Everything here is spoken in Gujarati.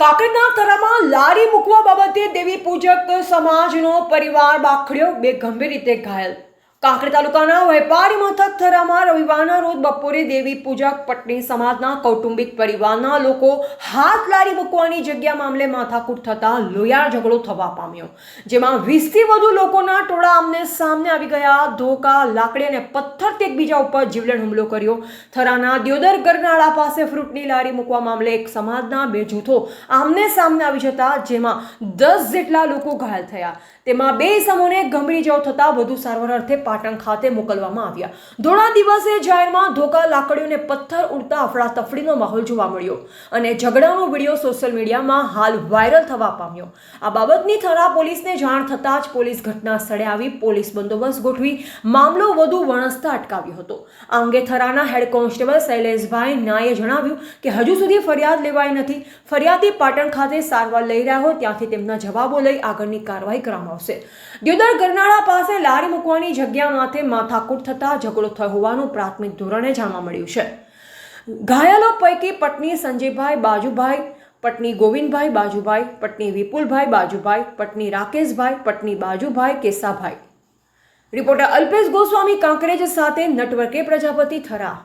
કાંકરેજના થરામાં લારી મૂકવા બાબતે દેવી પૂજક સમાજનો પરિવાર બાખડ્યો બે ગંભીર રીતે ઘાયલ. કાંકરેજ તાલુકાના વેપારી મથક થરામાં રવિવારના રોજ બપોરે દેવી પૂજક પટણી સમાજના કૌટુંબિક પરિવારના લોકો હાથ લારી મૂકવાની જગ્યા મામલે માથાકૂટ થતા લોહિયાળ ઝઘડો થવા પામ્યો. જેમાં વીસથી વધુ લોકોના ટોળા આમને સામને આવી ગયા. ધોકા, લાકડી અને પથ્થરથી એકબીજા ઉપર જીવલેણ હુમલો કર્યો. થરાના દિયોદર ગરનાળા પાસે ફ્રૂટની લારી મૂકવા મામલે એક સમાજના બે જૂથો આમને સામને આવી જતા, જેમાં દસ જેટલા લોકો ઘાયલ થયા. તેમાં બે સમૂહને ગંભીર ઇજાઓ થતાં વધુ સારવાર અર્થે પાટણ ખાતે મોકલવામાં આવ્યા. ધોળા દિવસે જાહેરમાં ધોકા, લાકડીઓને પથ્થર ઉડતા અફડાતફડીનો માહોલ જોવા મળ્યો અને ઝઘડાનો વીડિયો સોશિયલ મીડિયામાં હાલ વાયરલ થવા પામ્યો. આ બાબતની થરા પોલીસને જાણ થતાં જ પોલીસ ઘટના સ્થળે આવી પોલીસ બંદોબસ્ત ગોઠવી મામલો વધુ વણસતા અટકાવ્યો હતો. આ અંગે થરાના હેડ કોન્સ્ટેબલ શૈલેષભાઈ નાએ જણાવ્યું કે હજુ સુધી ફરિયાદ લેવાઈ નથી. ફરિયાદી પાટણ ખાતે સારવાર લઈ રહ્યા હોય ત્યાંથી તેમના જવાબો લઈ આગળની કાર્યવાહી કરવામાં આવશે. દ્યોદર ગરનાળા પાસે લારી મૂકવાની જગ્યા માથે માથાકૂટ થતા ઝઘડો થયો હોવાનું પ્રાથમિક ધોરણે જાણવા મળ્યું છે. ઘાયલો પૈકી પત્ની સંજયભાઈ, બાજુભાઈ, પત્ની ગોવિંદભાઈ, બાજુભાઈ, પત્ની વિપુલભાઈ, બાજુભાઈ, પત્ની રાકેશભાઈ, પત્ની બાજુભાઈ, કેસાભાઈ. રિપોર્ટર અલ્પેશ ગોસ્વામી કાંકરેજ સાથે નટવર્કે પ્રજાપતિ થરા